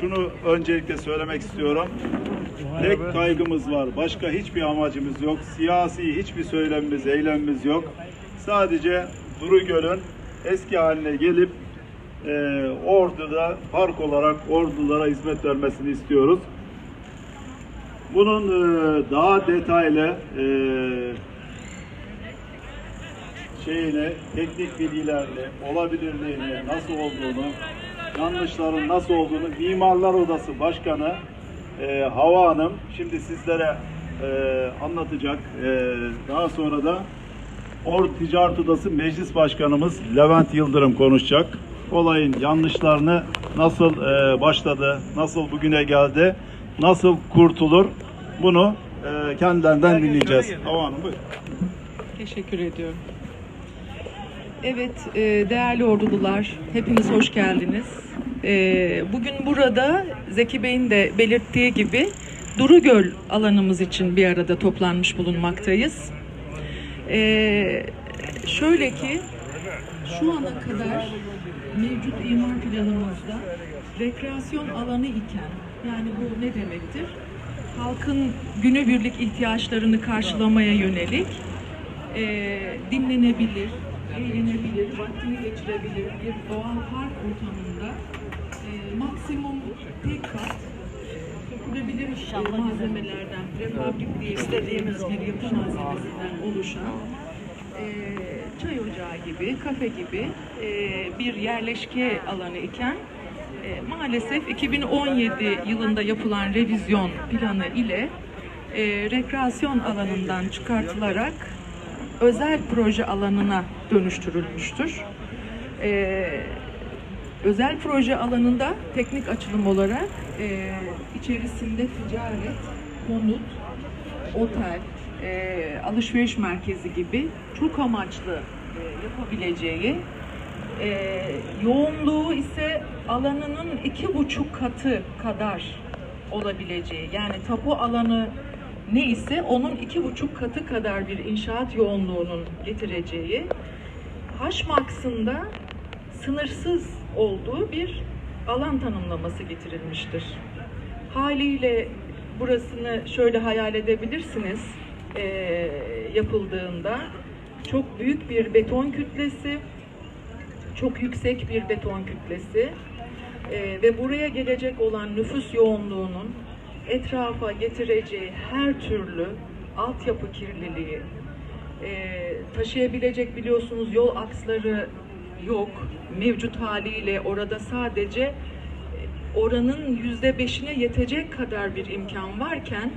şunu öncelikle söylemek istiyorum. Tek kaygımız var. Başka hiçbir amacımız yok. Siyasi hiçbir söylemimiz, eylemimiz yok. Sadece Duru Göl'ün eski haline gelip e, Ordu'da park olarak Ordulara hizmet vermesini istiyoruz. Bunun e, daha detaylı e, şeyini, teknik bilgilerini, olabilirliğini, nasıl olduğunu, yanlışların nasıl olduğunu Mimarlar Odası Başkanı e, Hava Hanım şimdi sizlere e, anlatacak. E, daha sonra da Or Ticaret Odası Meclis Başkanımız Levent Yıldırım konuşacak. Olayın yanlışlarını nasıl e, başladı, nasıl bugüne geldi, nasıl kurtulur bunu e, kendilerinden dinleyeceğiz. Hava Hanım buyurun. Teşekkür ediyorum. Evet, e, değerli ordulular, hepiniz hoş geldiniz. E, Bugün burada Zeki Bey'in de belirttiği gibi Durugöl alanımız için bir arada toplanmış bulunmaktayız. E, Şöyle ki, şu ana kadar mevcut imar planımızda rekreasyon alanı iken, yani bu ne demektir? Halkın günübirlik ihtiyaçlarını karşılamaya yönelik e, dinlenebilir, eğlenebilir, vaktini geçirebilir bir doğal park ortamında e, maksimum tek kat sökülebilir e, malzemelerden, prefabrik diye istediğimiz bir yapı malzemesinden oluşan e, çay ocağı gibi, kafe gibi e, bir yerleşke alanı iken e, maalesef 2017 yılında yapılan revizyon planı ile e, rekreasyon alanından çıkartılarak özel proje alanına dönüştürülmüştür. E, özel proje alanında teknik açılım olarak e, içerisinde ticaret, konut, otel, e, alışveriş merkezi gibi çok amaçlı e, yapabileceği e, yoğunluğu ise alanının iki buçuk katı kadar olabileceği yani tapu alanı ne ise onun iki buçuk katı kadar bir inşaat yoğunluğunun getireceği Haşmaks'ında sınırsız olduğu bir alan tanımlaması getirilmiştir. Haliyle burasını şöyle hayal edebilirsiniz eee, yapıldığında çok büyük bir beton kütlesi, çok yüksek bir beton kütlesi eee, ve buraya gelecek olan nüfus yoğunluğunun etrafa getireceği her türlü altyapı kirliliği, eee, taşıyabilecek biliyorsunuz yol aksları yok. Mevcut haliyle orada sadece e, oranın yüzde beşine yetecek kadar bir imkan varken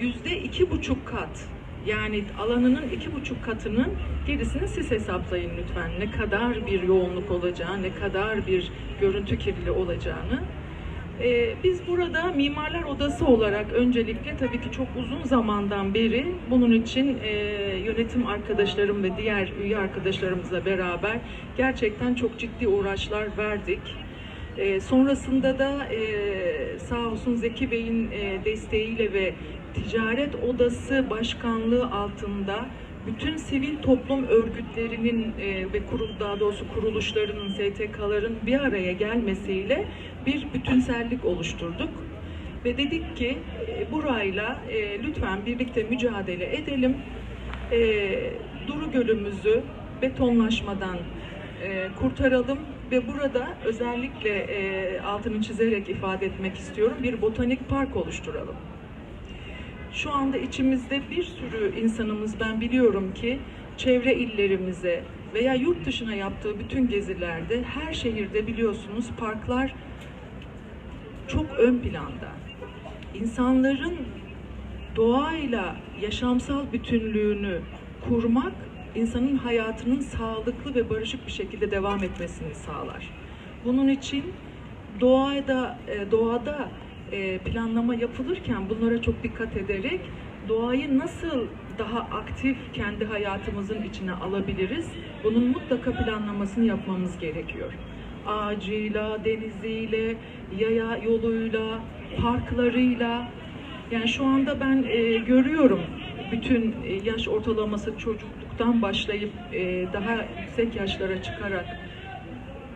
yüzde iki buçuk kat yani alanının iki buçuk katının gerisini siz hesaplayın lütfen. Ne kadar bir yoğunluk olacağı, ne kadar bir görüntü kirliliği olacağını. Ee, biz burada Mimarlar Odası olarak öncelikle tabii ki çok uzun zamandan beri bunun için e, yönetim arkadaşlarım ve diğer üye arkadaşlarımızla beraber gerçekten çok ciddi uğraşlar verdik. E, sonrasında da e, sağ olsun Zeki Bey'in e, desteğiyle ve Ticaret Odası Başkanlığı altında bütün sivil toplum örgütlerinin e, ve kurul daha doğrusu kuruluşlarının, STK'ların bir araya gelmesiyle bir bütünsellik oluşturduk. Ve dedik ki e, burayla e, lütfen birlikte mücadele edelim. E, Duru Gölümüzü betonlaşmadan e, kurtaralım ve burada özellikle e, altını çizerek ifade etmek istiyorum bir botanik park oluşturalım. Şu anda içimizde bir sürü insanımız ben biliyorum ki çevre illerimize veya yurt dışına yaptığı bütün gezilerde her şehirde biliyorsunuz parklar çok ön planda. İnsanların doğayla yaşamsal bütünlüğünü kurmak insanın hayatının sağlıklı ve barışık bir şekilde devam etmesini sağlar. Bunun için doğada e, doğada e, planlama yapılırken bunlara çok dikkat ederek doğayı nasıl daha aktif kendi hayatımızın içine alabiliriz? Bunun mutlaka planlamasını yapmamız gerekiyor. Ağacıyla, deniziyle, yaya yoluyla, parklarıyla. Yani şu anda ben e, görüyorum bütün e, yaş ortalaması çocukluktan başlayıp e, daha yüksek yaşlara çıkarak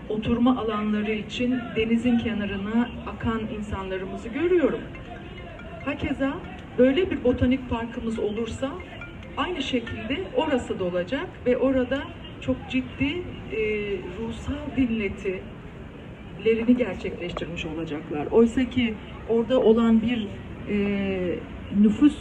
oturma alanları için denizin kenarına akan insanlarımızı görüyorum. Hakeza böyle bir botanik parkımız olursa aynı şekilde orası da olacak ve orada çok ciddi e, ruhsal dinletilerini gerçekleştirmiş olacaklar. Oysa ki orada olan bir e, nüfus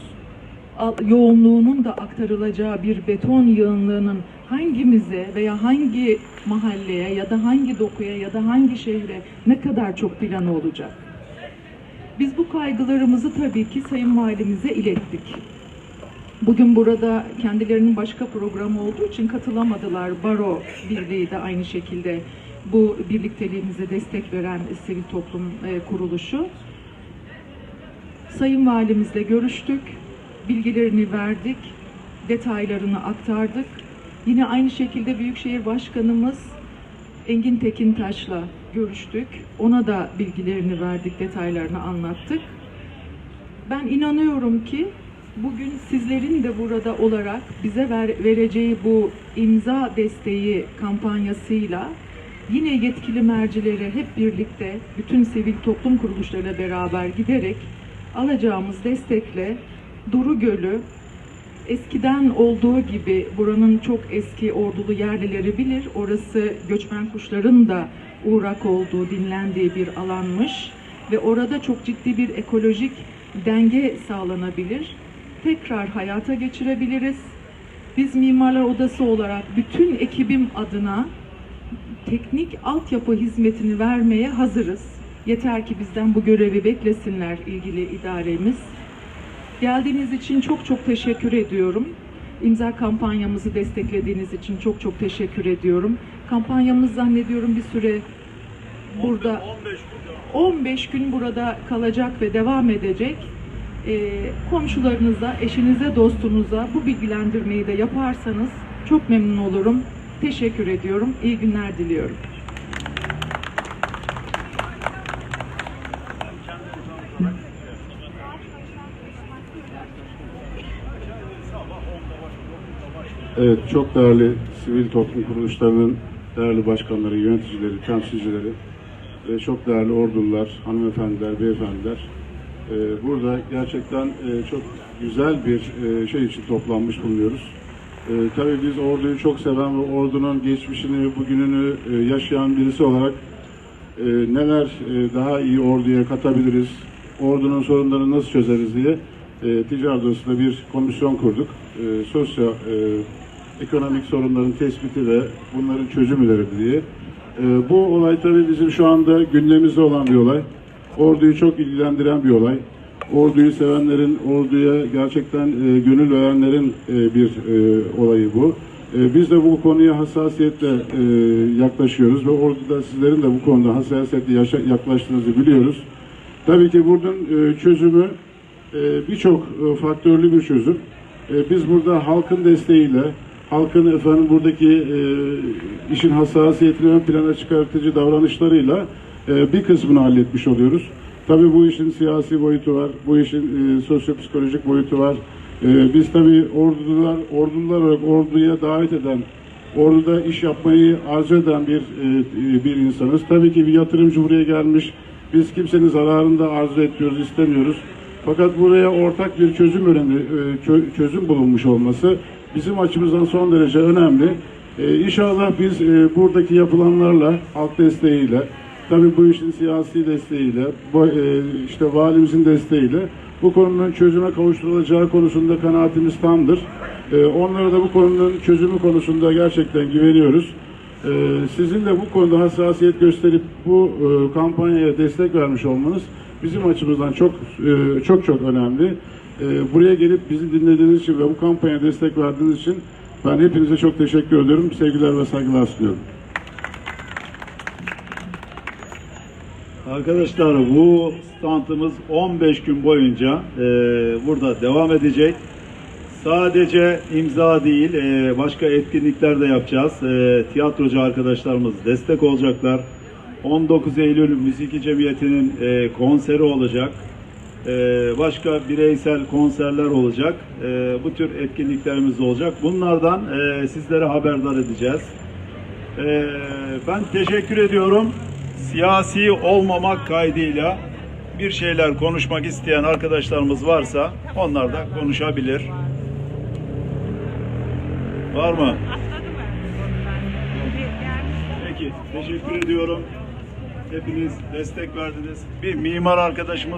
yoğunluğunun da aktarılacağı bir beton yığınlığının hangimize veya hangi mahalleye ya da hangi dokuya ya da hangi şehre ne kadar çok planı olacak? Biz bu kaygılarımızı tabii ki Sayın Valimize ilettik. Bugün burada kendilerinin başka programı olduğu için katılamadılar. Baro Birliği de aynı şekilde bu birlikteliğimize destek veren sivil toplum e, kuruluşu. Sayın Valimizle görüştük, bilgilerini verdik, detaylarını aktardık. Yine aynı şekilde Büyükşehir Başkanımız Engin Tekintaş'la görüştük. Ona da bilgilerini verdik, detaylarını anlattık. Ben inanıyorum ki bugün sizlerin de burada olarak bize ver, vereceği bu imza desteği kampanyasıyla yine yetkili mercilere hep birlikte bütün sivil toplum kuruluşlarıyla beraber giderek alacağımız destekle Duru Gölü eskiden olduğu gibi buranın çok eski ordulu yerlileri bilir. Orası göçmen kuşların da uğrak olduğu, dinlendiği bir alanmış ve orada çok ciddi bir ekolojik denge sağlanabilir. Tekrar hayata geçirebiliriz. Biz Mimarlar Odası olarak bütün ekibim adına teknik altyapı hizmetini vermeye hazırız. Yeter ki bizden bu görevi beklesinler ilgili idaremiz. Geldiğiniz için çok çok teşekkür ediyorum. İmza kampanyamızı desteklediğiniz için çok çok teşekkür ediyorum. Kampanyamız zannediyorum bir süre burada 15 gün burada kalacak ve devam edecek. Ee, komşularınıza, eşinize, dostunuza bu bilgilendirmeyi de yaparsanız çok memnun olurum. Teşekkür ediyorum. İyi günler diliyorum. Evet, çok değerli sivil toplum kuruluşlarının değerli başkanları, yöneticileri, temsilcileri ve çok değerli ordular, hanımefendiler, beyefendiler. Ee, burada gerçekten e, çok güzel bir e, şey için toplanmış bulunuyoruz. Ee, tabii biz orduyu çok seven ve ordunun geçmişini, bugününü e, yaşayan birisi olarak neler daha iyi orduya katabiliriz, ordunun sorunlarını nasıl çözeriz diye ticaret odasında bir komisyon kurduk. Sosyo ekonomik sorunların tespiti ve bunların çözümleri diye. Bu olay tabii bizim şu anda gündemimizde olan bir olay. Orduyu çok ilgilendiren bir olay. Orduyu sevenlerin, orduya gerçekten e, gönül verenlerin e, bir e, olayı bu. E, biz de bu konuya hassasiyetle e, yaklaşıyoruz ve orduda sizlerin de bu konuda hassasiyetle yaşa- yaklaştığınızı biliyoruz. Tabii ki bunun e, çözümü e, birçok e, faktörlü bir çözüm. E, Biz burada halkın desteğiyle, halkın efendim buradaki e, işin hassasiyetini ön plana çıkartıcı davranışlarıyla e, bir kısmını halletmiş oluyoruz. Tabii bu işin siyasi boyutu var, bu işin e, sosyopsikolojik boyutu var. E, biz tabii ordular, ordular olarak orduya davet eden, orduda iş yapmayı arzu eden bir e, bir insanız. Tabii ki bir yatırımcı buraya gelmiş. Biz kimsenin zararını da arzu etmiyoruz, istemiyoruz. Fakat buraya ortak bir çözüm önemli, e, çö- çözüm bulunmuş olması bizim açımızdan son derece önemli. E, İnşallah biz e, buradaki yapılanlarla, halk desteğiyle, tabii bu işin siyasi desteğiyle, bu, e, işte valimizin desteğiyle bu konunun çözüme kavuşturulacağı konusunda kanaatimiz tamdır. E, Onlara da bu konunun çözümü konusunda gerçekten güveniyoruz. Ee, Sizin de bu konuda hassasiyet gösterip bu e, kampanyaya destek vermiş olmanız bizim açımızdan çok e, çok çok önemli. E, Buraya gelip bizi dinlediğiniz için ve bu kampanyaya destek verdiğiniz için ben hepinize çok teşekkür ediyorum. Sevgiler ve saygılar sunuyorum. Arkadaşlar bu standımız 15 gün boyunca e, burada devam edecek. Sadece imza değil, e, başka etkinlikler de yapacağız. E, tiyatrocu arkadaşlarımız destek olacaklar. 19 Eylül Müzik Cemiyeti'nin e, konseri olacak. E, başka bireysel konserler olacak. E, bu tür etkinliklerimiz olacak. Bunlardan e, sizlere haberdar edeceğiz. Ee, ben teşekkür ediyorum. Siyasi olmamak kaydıyla bir şeyler konuşmak isteyen arkadaşlarımız varsa onlar da konuşabilir. Var mı? Peki, teşekkür ediyorum. Hepiniz destek verdiniz. Bir mimar arkadaşımız